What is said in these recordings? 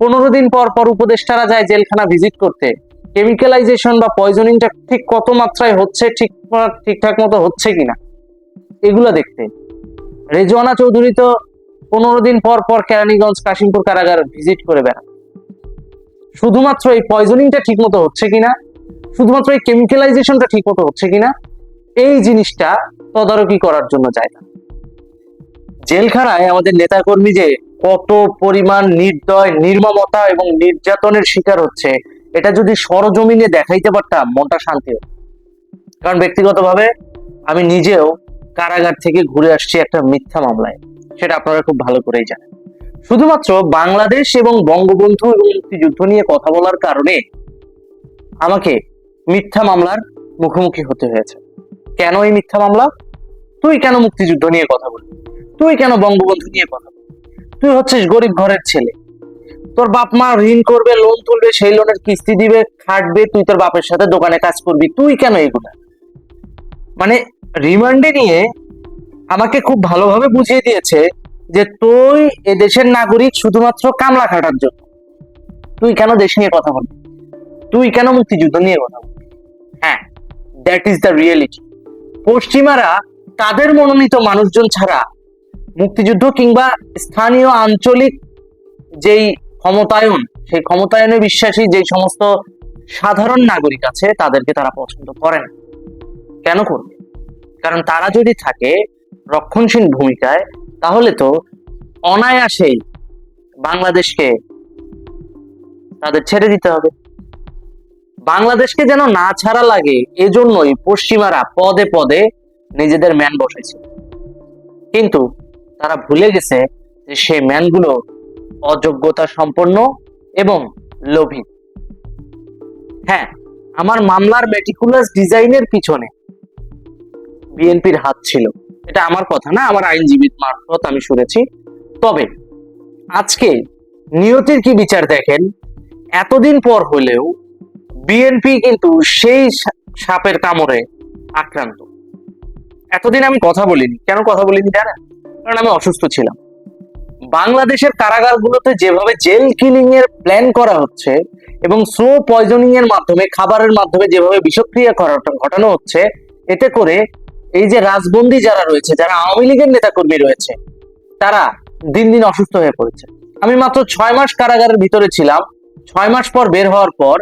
পনেরো দিন পর পর উপদেষ্টারা যায় জেলখানা ভিজিট করতে। কেমিক্যালাইজেশন বা পয়জনিংটা ঠিক কত মাত্রায় হচ্ছে, ঠিক ঠিকঠাক মতো হচ্ছে কিনা? এগুলো দেখতে। রেজওয়ানা চৌধুরী তো পনেরো দিন পর পর কেরানীগঞ্জ কাশিমপুর কারাগার ভিজিট করে বেড়ান শুধুমাত্র এই পয়জনিংটা ঠিক মতো হচ্ছে কিনা? শুধুমাত্র এই কেমিক্যালাইজেশনটা ঠিক মতো হচ্ছে কিনা? এই জিনিসটা তদারকি করার জন্য যায় না। জেলখানায় আমাদের নেতাকর্মী যে কত পরিমাণ নির্দয়, নির্মমতা এবং নির্যাতনের শিকার হচ্ছে, এটা যদি সরজমিনে দেখাইতে পারতাম, মনটা শান্তি হতো কারণ ব্যক্তিগতভাবে আমি নিজেও কারাগার থেকে ঘুরে আসছি একটা মিথ্যা মামলায়। সেটা আপনারা খুব ভালো করেই জানেন। শুধুমাত্র বাংলাদেশ এবং বঙ্গবন্ধু এবং মুক্তিযুদ্ধ নিয়ে কথা বলার কারণে আমাকে মিথ্যা মামলার মুখোমুখি হতে হয়েছে। কেন এই মিথ্যা মামলা? তুই কেন মুক্তিযুদ্ধ নিয়ে কথা বলবি তুই কেন বঙ্গবন্ধু নিয়ে কথা বলবি তুই হচ্ছিস গরিব ঘরের ছেলে। তোর বাপ মা ঋণ করবে লোন তুলবে, সেই লোনের কিস্তি দিবে, খাটবে, তুই তোর বাপের সাথে দোকানে কাজ করবি। তুই কেন এগুলা মানে রিমান্ডে নিয়ে আমাকে খুব ভালোভাবে বুঝিয়ে দিয়েছে যে তুই এ দেশের নাগরিক শুধুমাত্র কামলা খাটার জন্য। তুই কেন দেশ নিয়ে কথা বলবি? তুই কেন মুক্তিযুদ্ধ নিয়ে কথা বলবি? হ্যাঁ দ্যাট ইজ দ্য রিয়েলিটি পশ্চিমারা তাদের মনোনীত মানুষজন ছাড়া মুক্তিযুদ্ধ কিংবা স্থানীয় আঞ্চলিক যেই ক্ষমতায়ন, সেই ক্ষমতায়নে বিশ্বাসী যে সমস্ত সাধারণ নাগরিক আছে, তাদেরকে তারা পছন্দ করে না। কেন করবে? কারণ তারা যদি থাকে রক্ষণশীল ভূমিকায়, তাহলে তো অনায়াসেই বাংলাদেশকে তাদের ছেড়ে দিতে হবে। বাংলাদেশকে যেন না ছাড়া লাগে, এজন্যই পশ্চিমারা পদে পদে নিজেদের ম্যান বসেছে কিন্তু তারা ভুলে গেছে যে সেই ম্যানগুলো অযোগ্যতা সম্পন্ন এবং লোভী। হ্যাঁ আমার মামলার মেটিকুলাস ডিজাইনের পিছনে বিএনপির হাত ছিল। এটা আমার কথা না, আমার আইনজীবীর মারফত আমি শুনেছি। তবে আজকে নিয়তির কি বিচার দেখেন, এতদিন পর হলেও বিএনপি কিন্তু সেই সা- সাপের কামড়ে আক্রান্ত। এতদিন আমি কথা বলিনি। কেন কথা বলিনি জানেন? কারণ আমি অসুস্থ ছিলাম। বাংলাদেশের কারাগারগুলোতে যেভাবে জেল কিলিং এর প্ল্যান করা হচ্ছে এবং স্লো পয়জনিং এর মাধ্যমে, খাবারের মাধ্যমে যেভাবে বিষক্রিয়া ঘটানো হচ্ছে, এতে করে এই যে রাজবন্দী যারা রয়েছে, যারা আওয়ামী লীগের নেতাকর্মী রয়েছে, তারা দিন দিন অসুস্থ হয়ে পড়েছে। আমি মাত্র ছয় মাস কারাগারের ভিতরে ছিলাম। ছয় মাস পর বের হওয়ার পর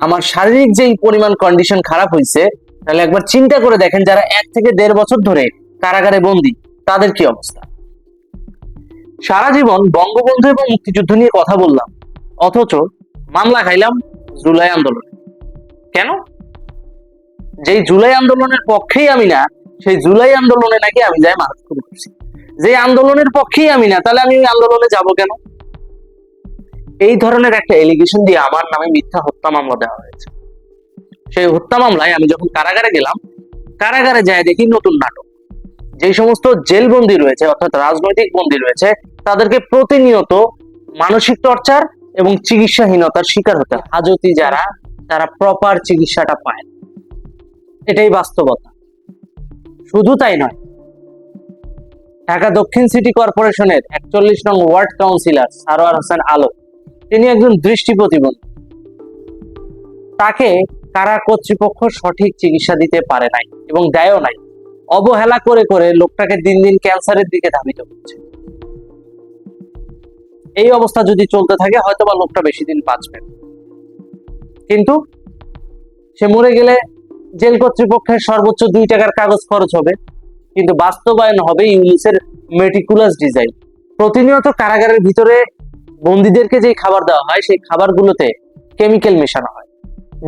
আমার শারীরিক যেই পরিমাণ কন্ডিশন খারাপ হয়েছে তাহলে একবার চিন্তা করে দেখেন যারা এক থেকে দেড় বছর ধরে কারাগারে বন্দি তাদের কি অবস্থা? সারা জীবন বঙ্গবন্ধু এবং মুক্তিযুদ্ধ নিয়ে কথা বললাম, অথচ মামলা খাইলাম জুলাই আন্দোলনে। কেন? যেই জুলাই আন্দোলনের পক্ষেই আমি না, সেই জুলাই আন্দোলনে নাকি আমি যাই মানুষ করছি। যে আন্দোলনের পক্ষেই আমি না, তাহলে আমি ওই আন্দোলনে যাব কেন? এই ধরনের একটা এলিগেশন দিয়ে আমার নামে মিথ্যা হত্যা মামলা দেওয়া হয়েছে। সেই হত্যা মামলায় আমি যখন কারাগারে গেলাম, কারাগারে যায় দেখি নতুন নাটক। যে সমস্ত জেল বন্দী রয়েছে, অর্থাৎ রাজনৈতিক বন্দী রয়েছে, তাদেরকে প্রতিনিয়ত মানসিক টর্চার এবং চিকিৎসাহীনতার শিকার হতে হাজতি যারা, তারা প্রপার চিকিৎসাটা পায় এটাই বাস্তবতা। শুধু তাই নয়, ঢাকা দক্ষিণ সিটি কর্পোরেশনের একচল্লিশ নং ওয়ার্ড কাউন্সিলর সারোয়ার হোসেন আলো তিনি একজন দৃষ্টি প্রতিবন্ধী। তাকে কারা কর্তৃপক্ষ সঠিক চিকিৎসা দিতে পারে নাই এবং দেয়ও নাই অবহেলা করে করে লোকটাকে দিন দিন ক্যান্সারের দিকে ধাবিত করছে। এই অবস্থা যদি চলতে থাকে হয়তো বা লোকটা বেশি দিন বাঁচবে কিন্তু সে মরে গেলে জেল কর্তৃপক্ষের সর্বোচ্চ দুই টাকার কাগজ খরচ হবে। কিন্তু বাস্তবায়ন হবে ইউনিসের মেটিকুলাস ডিজাইন প্রতিনিয়ত কারাগারের ভিতরে বন্দীদেরকে যে খাবার দেওয়া হয়, সেই খাবারগুলোতে কেমিক্যাল মেশানো হয়।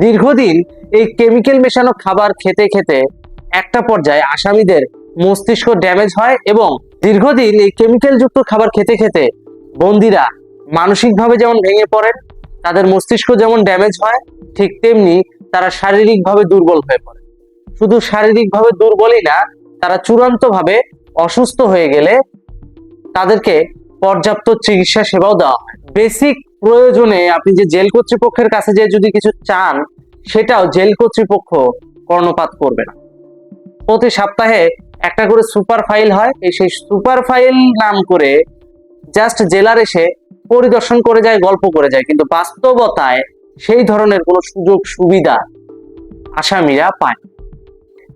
দীর্ঘদিন এই কেমিক্যাল মেশানো খাবার খেতে খেতে একটা পর্যায়ে আসামিদের মস্তিষ্ক ড্যামেজ হয় এবং দীর্ঘদিন এই কেমিক্যাল যুক্ত খাবার খেতে খেতে বন্দীরা মানসিকভাবে যেমন ভেঙে পড়েন, তাদের মস্তিষ্ক যেমন ড্যামেজ হয়, ঠিক তেমনি তারা শারীরিকভাবে দুর্বল হয়ে পড়ে। শুধু শারীরিকভাবে দুর্বলই না, তারা চূড়ান্তভাবে অসুস্থ হয়ে গেলে তাদেরকে পর্যাপ্ত চিকিৎসা সেবাও দেওয়া হয়। বেসিক প্রয়োজনে আপনি যে জেল কর্তৃপক্ষের কাছে যে যদি কিছু চান, সেটাও জেল কর্তৃপক্ষ কর্ণপাত করবে না। প্রতি সপ্তাহে একটা করে সুপার ফাইল হয়। এই সেই সুপার ফাইল নাম করে জাস্ট জেলার এসে পরিদর্শন করে যায়, গল্প করে যায়। কিন্তু বাস্তবতায় সেই ধরনের কোনো সুযোগ সুবিধা আসামিরা পায়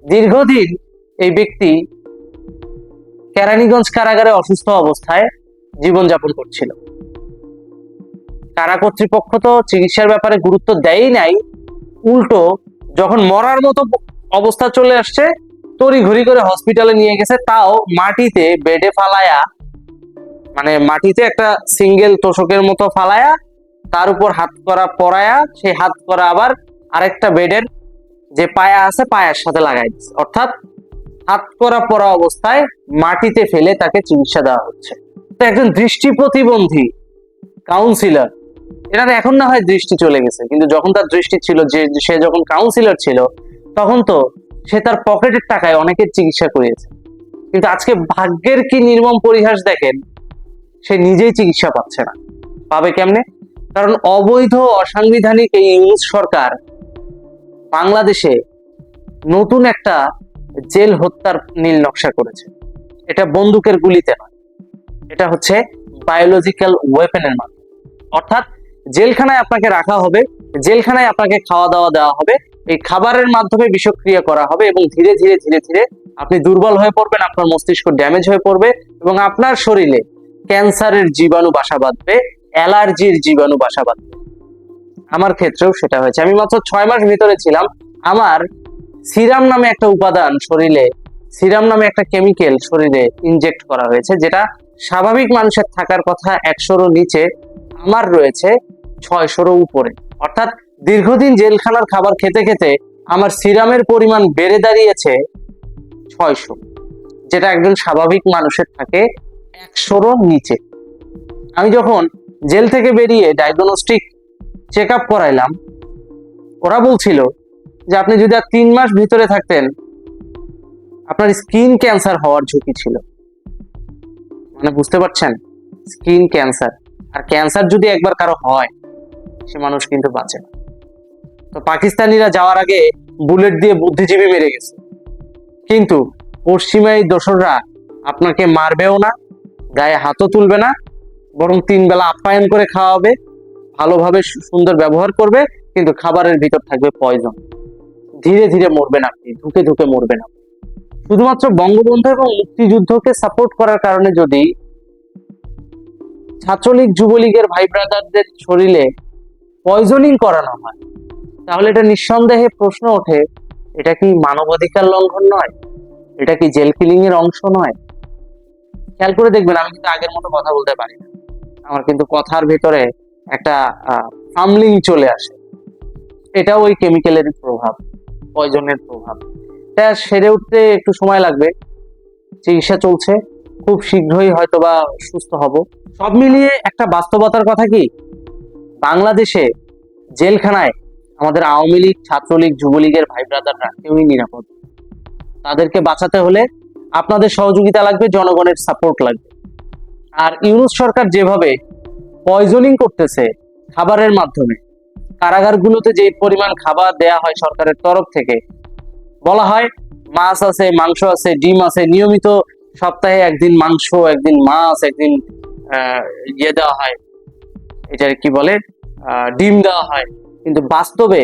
দীর্ঘদিন এই ব্যক্তি কেরানীগঞ্জ কারাগারে অসুস্থ অবস্থায় জীবনযাপন করছিল। কারা কর্তৃপক্ষ তো চিকিৎসার ব্যাপারে গুরুত্ব দেয়ই নাই, উল্টো যখন মরার মতো অবস্থা চলে আসছে তড়িঘড়ি করে হসপিটালে নিয়ে গেছে, তাও মাটিতে বেডে ফালায়া মানে মাটিতে একটা সিঙ্গেল তোষকের মতো ফালায়া, তার উপর হাত করা পরায়া, সেই হাত করা আবার আরেকটা বেডের যে পায়া আছে, পায়ার সাথে লাগাই দিচ্ছে অর্থাৎ হাত করা পরা অবস্থায় মাটিতে ফেলে তাকে চিকিৎসা দেওয়া হচ্ছে। তো একজন দৃষ্টি প্রতিবন্ধী কাউন্সিলর এনার এখন না হয় দৃষ্টি চলে গেছে, কিন্তু যখন তার দৃষ্টি ছিল, যে সে যখন কাউন্সিলর ছিল, তখন তো সে তার পকেটের টাকায় অনেকের চিকিৎসা করিয়েছে। কিন্তু আজকে ভাগ্যের কি নির্মম পরিহাস দেখেন, সে নিজেই চিকিৎসা পাচ্ছে না। পাবে কেমনে? কারণ অবৈধ অসাংবিধানিক এই ইংলিশ সরকার বাংলাদেশে নতুন একটা জেল হত্যার নীল নকশা করেছে। এটা বন্দুকের গুলিতে নয়। এটা হচ্ছে বায়োলজিক্যাল ওয়েপেনের মাধ্যমে। অর্থাৎ জেলখানায় আপনাকে রাখা হবে, জেলখানায় আপনাকে খাওয়া দাওয়া দেওয়া হবে এই খাবারের মাধ্যমে বিষক্রিয়া করা হবে এবং ধীরে ধীরে ধীরে ধীরে আপনি দুর্বল হয়ে পড়বেন, আপনার মস্তিষ্ক ড্যামেজ হয়ে পড়বে এবং আপনার শরীরে ক্যান্সারের জীবাণু বাসা বাঁধবে, অ্যালার্জির জীবাণু বাসা বাঁধবে। আমার ক্ষেত্রেও সেটা হয়েছে। আমি মাত্র ছয় মাস ভিতরে ছিলাম। আমার সিরাম নামে একটা উপাদান শরীরে, সিরাম নামে একটা কেমিক্যাল শরীরে ইনজেক্ট করা হয়েছে, যেটা স্বাভাবিক মানুষের থাকার কথা একশোরও নিচে, আমার রয়েছে ছয়শোরও উপরে। অর্থাৎ দীর্ঘদিন জেলখানার খাবার খেতে খেতে আমার সিরামের পরিমাণ বেড়ে দাঁড়িয়েছে ছয়শো, যেটা একজন স্বাভাবিক মানুষের থাকে একশোরও নিচে। আমি যখন জেল থেকে বেরিয়ে ডায়াগনস্টিক চেক আপ করাইলাম, ওরা বলছিল যে আপনি যদি আর তিন মাস ভিতরে থাকতেন, আপনার স্কিন ক্যান্সার হওয়ার ঝুঁকি ছিল। মানে বুঝতে পারছেন? Skin cancer. আর ক্যান্সার যদি একবার কারও হয়, সে মানুষ কিন্তু বাঁচে না। তো পাকিস্তানিরা যাওয়ার আগে বুলেট দিয়ে বুদ্ধিজীবী মেরে গেছে। কিন্তু পশ্চিমাই দোসররা আপনাকে মারবেও না, গায়ে হাতও তুলবে না, বরং তিন বেলা আপ্যায়ন করে খাওয়াবে, ভালোভাবে সুন্দর ব্যবহার করবে, কিন্তু খাবারের ভিতর থাকবে পয়জন ধীরে ধীরে মরবেন আপনি, ধুকে ধুকে মরবেন আপনি। শুধুমাত্র বঙ্গবন্ধু এবং মুক্তিযুদ্ধকে সাপোর্ট করার কারণে যদি ছাত্রলীগ, যুবলীগের ভাই ব্রাদারদের শরীরে পয়জনিং করানো হয় তাহলে এটা নিঃসন্দেহে প্রশ্ন ওঠে, এটা কি মানবাধিকার লঙ্ঘন নয়? এটা কি জেল কিলিং এর অংশ নয়? খেয়াল করে দেখবেন, আমি কিন্তু আগের মতো কথা বলতে পারি না। আমার কিন্তু কথার ভিতরে একটা ফামলিং চলে আসে। এটা ওই কেমিক্যালের প্রভাব পয়জনের প্রভাব। এটা সেরে উঠতে একটু সময় লাগবে। চিকিৎসা চলছে, খুব শীঘ্রই হয়তো বা সুস্থ হব। সব মিলিয়ে একটা বাস্তবতার কথা কি? বাংলাদেশে জেলখানায় আমাদের আওয়ামী লীগ, ছাত্রলীগ, যুবলীগের ভাই ব্রাদাররা কেউই নিরাপদ। তাদেরকে বাঁচাতে হলে আপনাদের সহযোগিতা লাগবে, জনগণের সাপোর্ট লাগবে। আর ইউনুস সরকার যেভাবে পয়জনিং করতেছে খাবারের মাধ্যমে, কারাগারগুলোতে যে পরিমাণ খাবার দেয়া হয় সরকারের তরফ থেকে, বলা হয় মাছ আছে, মাংস আছে, ডিম আছে, নিয়মিত সপ্তাহে একদিন মাংস, একদিন মাছ, একদিন ইয়ে দেওয়া হয়। এটার কি বলে? ডিম দেওয়া হয়। কিন্তু বাস্তবে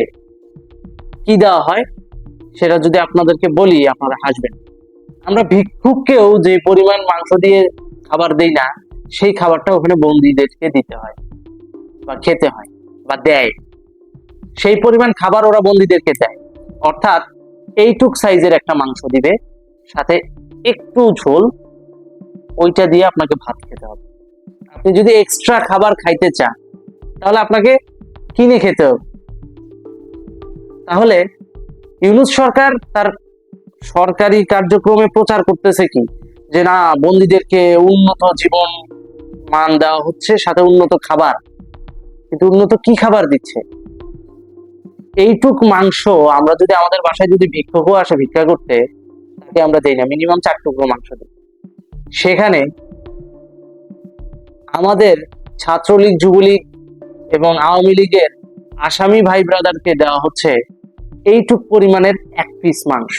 কি দেওয়া হয়, সেটা যদি আপনাদেরকে বলি, আপনারা হাসবেন। আমরা ভিক্ষুককেও যে পরিমাণ মাংস দিয়ে খাবার দেই না, সেই খাবারটা ওখানে বন্দীদেরকে দিতে হয়, বা খেতে হয়, বা দেয়। সেই পরিমাণ খাবার ওরা বন্দীদেরকে দেয়। অর্থাৎ এইটুক সাইজের একটা মাংস দিবে, সাথে একটু ঝোল, ওইটা দিয়ে আপনাকে ভাত খেতে হবে। আপনি যদি এক্সট্রা খাবার খাইতে চান, তাহলে আপনাকে কিনে খেতে হবে। তাহলে ইউনুস সরকার তার সরকারি কার্যক্রমে প্রচার করতেছে কি? যে না, বন্দীদেরকে উন্নত জীবন মান দেওয়া হচ্ছে, সাথে উন্নত খাবার। কিন্তু উন্নত কি খাবার দিচ্ছে? এইটুক মাংস আমরা যদি আমাদের বাসায় যদি ভিক্ষুকও আসে ভিক্ষা করতে, তাকে আমরা দেই না মিনিমাম চার টুকরো মাংস দিই। সেখানে আমাদের ছাত্রলীগ, যুবলীগ এবং আওয়ামী লীগের আসামি ভাই ব্রাদারকে দেওয়া হচ্ছে এইটুক পরিমাণের এক পিস মাংস।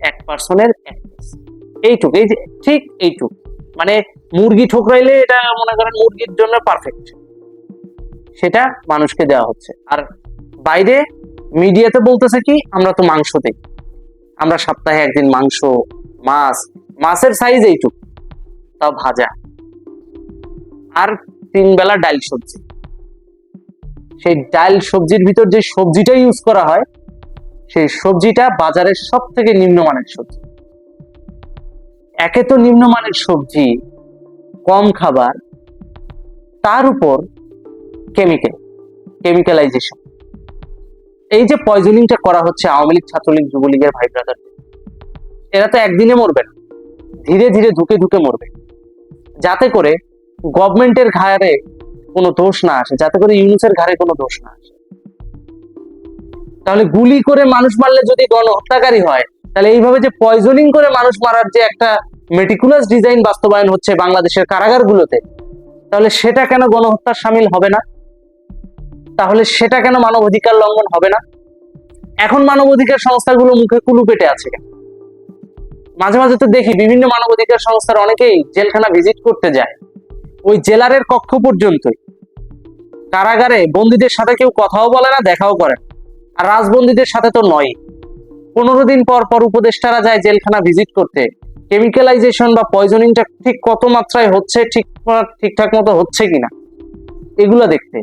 এক পার্সনের এক পিস এইটুক, এই যে ঠিক এইটুক। মানে মুরগি ঠোকরাইলে এটা মনে করেন মুরগির জন্য পারফেক্ট সেটা মানুষকে দেওয়া হচ্ছে। আর বাইরে মিডিয়াতে বলতেছে কি, আমরা তো মাংস দিই আমরা সপ্তাহে একদিন মাংস, মাছ, মাছের সাইজ এইটুকু। তাও ভাজা। আর তিন বেলা ডাল সবজি। সেই ডাল সবজির ভিতর যে সবজিটা ইউজ করা হয়, সেই সবজিটা বাজারের সব থেকে নিম্নমানের সবজি। একে তো নিম্নমানের সবজি, কম খাবার, তার উপর কেমিক্যাল কেমিক্যালাইজেশন এই যে পয়জনিংটা করা হচ্ছে আওয়ামী লীগ, ছাত্রলীগ, যুবলীগের ভাই ব্রাদার এরা তো একদিনে মরবে না, ধীরে ধীরে ধুকে ধুকে মরবে। যাতে করে গভর্নমেন্টের ঘাড়ে কোনো দোষ না আসে। যাতে করে ইউনুসের ঘাড়ে কোনো দোষ না আসে। তাহলে গুলি করে মানুষ মারলে যদি গণহত্যাকারী হয়, তাহলে এইভাবে যে পয়জনিং করে মানুষ মারার যে একটা মেটিকুলাস ডিজাইন বাস্তবায়ন হচ্ছে বাংলাদেশের কারাগারগুলোতে, তাহলে সেটা কেন গণহত্যার সামিল হবে না? তাহলে সেটা কেন মানবাধিকার লঙ্ঘন হবে না? এখন মানব মানবাধিকার সংস্থাগুলো মুখে কুলু পেটে আছে কেন? মাঝে মাঝে তো দেখি বিভিন্ন মানবাধিকার সংস্থার অনেকেই জেলখানা ভিজিট করতে যায়। ওই জেলারের কক্ষ পর্যন্তই। কারাগারে বন্দীদের সাথে কেউ কথাও বলে না, দেখাও করে। আর রাজবন্দীদের সাথে তো নয়। পনেরো দিন পর পর উপদেষ্টারা যায় জেলখানা ভিজিট করতে। কেমিক্যালাইজেশন বা পয়জনিংটা ঠিক কত মাত্রায় হচ্ছে, ঠিক ঠিকঠাক মতো হচ্ছে কিনা, এগুলো দেখতে।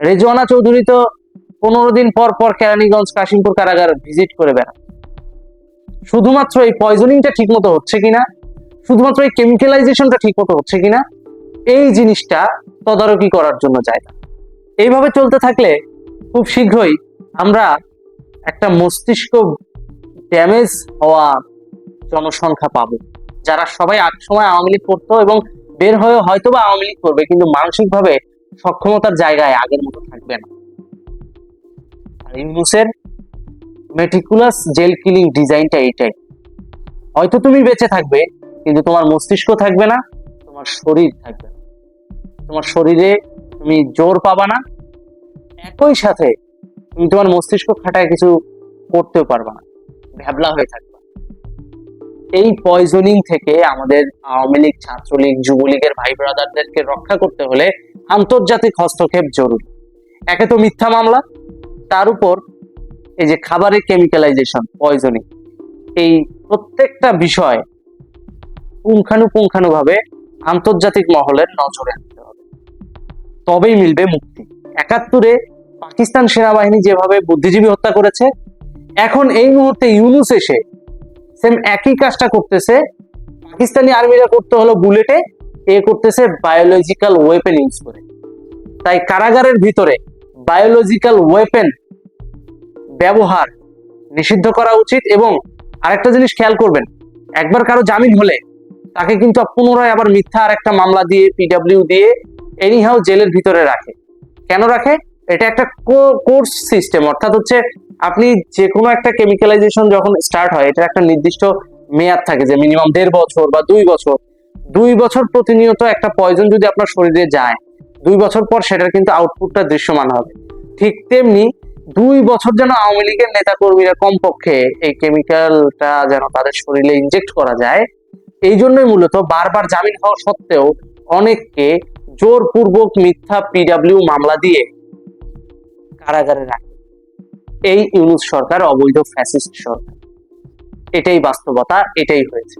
রেজওয়ানা চৌধুরী তো পনেরো দিন পর পর কেরানীগঞ্জ কাশিমপুর কারাগার ভিজিট করে বেড়ান শুধুমাত্র এই পয়জনিংটা ঠিক মতো হচ্ছে কিনা, শুধুমাত্র এই কেমিক্যালাইজেশনটা ঠিক মতো হচ্ছে কিনা, এই জিনিসটা তদারকি করার জন্য যায় না। এইভাবে চলতে থাকলে খুব শীঘ্রই আমরা একটা মস্তিষ্ক ড্যামেজ হওয়া জনসংখ্যা পাবো। যারা সবাই এক সময় আওয়ামী লীগ করতো এবং বের হয়ে হয়তো বা আওয়ামী লীগ করবে, কিন্তু মানসিকভাবে সক্ষমতার জায়গায় আগের মতো থাকবে না। আর ইউনুসের মেটিকুলাস জেল কিলিং ডিজাইনটা এইটাই। হয়তো তুমি বেঁচে থাকবে, কিন্তু তোমার মস্তিষ্ক থাকবে না, তোমার শরীর থাকবে না। তোমার শরীরে তুমি জোর পাবা না একই সাথে তুমি তোমার মস্তিষ্ক খাটায় কিছু করতেও পারবা না। ভ্যাবলা হয়ে থাকবে। এই পয়জনিং থেকে আমাদের আওয়ামী লীগ, ছাত্রলীগ, যুবলীগের ভাই ব্রাদারদেরকে রক্ষা করতে হলে আন্তর্জাতিক হস্তক্ষেপ জরুরি। একে তো মিথ্যা মামলা, তার উপর এই যে খাবারের কেমিক্যালাইজেশন পয়জনিং এই প্রত্যেকটা বিষয় পুঙ্খানুপুঙ্খানুভাবে আন্তর্জাতিক মহলের নজরে আনতে হবে। তবেই মিলবে মুক্তি। একাত্তরে পাকিস্তান সেনাবাহিনী যেভাবে বুদ্ধিজীবী হত্যা করেছে, এখন এই মুহূর্তে ইউনুস এসে সেম একই কাজটা করতেছে। পাকিস্তানি আর্মিরা করতে হলো বুলেটে, এ করতেছে বায়োলজিক্যাল ওয়েপেন ইউজ করে। তাই কারাগারের ভিতরে বায়োলজিক্যাল ওয়েপেন ব্যবহার নিষিদ্ধ করা উচিত এবং আরেকটা জিনিস খেয়াল করবেন, একবার কারও জামিন হলে তাকে কিন্তু পুনরায় আবার মিথ্যা আর একটা মামলা দিয়ে পিডাব্লিউ দিয়ে এনিহাও জেলের ভিতরে রাখে। কেন রাখে? এটা একটা কোর্স সিস্টেম, অর্থাৎ হচ্ছে আপনি যে কোনো একটা কেমিক্যালাইজেশন যখন স্টার্ট হয় এটা একটা নির্দিষ্ট মেয়াদ থাকে, যে মিনিমাম দেড় বছর বা দুই বছর। দুই বছর প্রতিনিয়ত একটা পয়জন যদি আপনার শরীরে যায়, দুই বছর পর সেটার কিন্তু আউটপুটটা দৃশ্যমান হবে। ঠিক তেমনি দুই বছর যেন আওয়ামী লীগের নেতা কর্মীরা কমপক্ষে এই কেমিক্যালটা যেন তাদের শরীরে ইনজেক্ট করা যায়, এই জন্যই মূলত বারবার জামিন হওয়া সত্ত্বেও অনেককে জোরপূর্বক মিথ্যা পিডাব্লিউ মামলা দিয়ে কারাগারে রাখে। এই ইউনুস সরকার অবৈধ ফ্যাসিস্ট সরকার। এটাই বাস্তবতা, এটাই হয়েছে।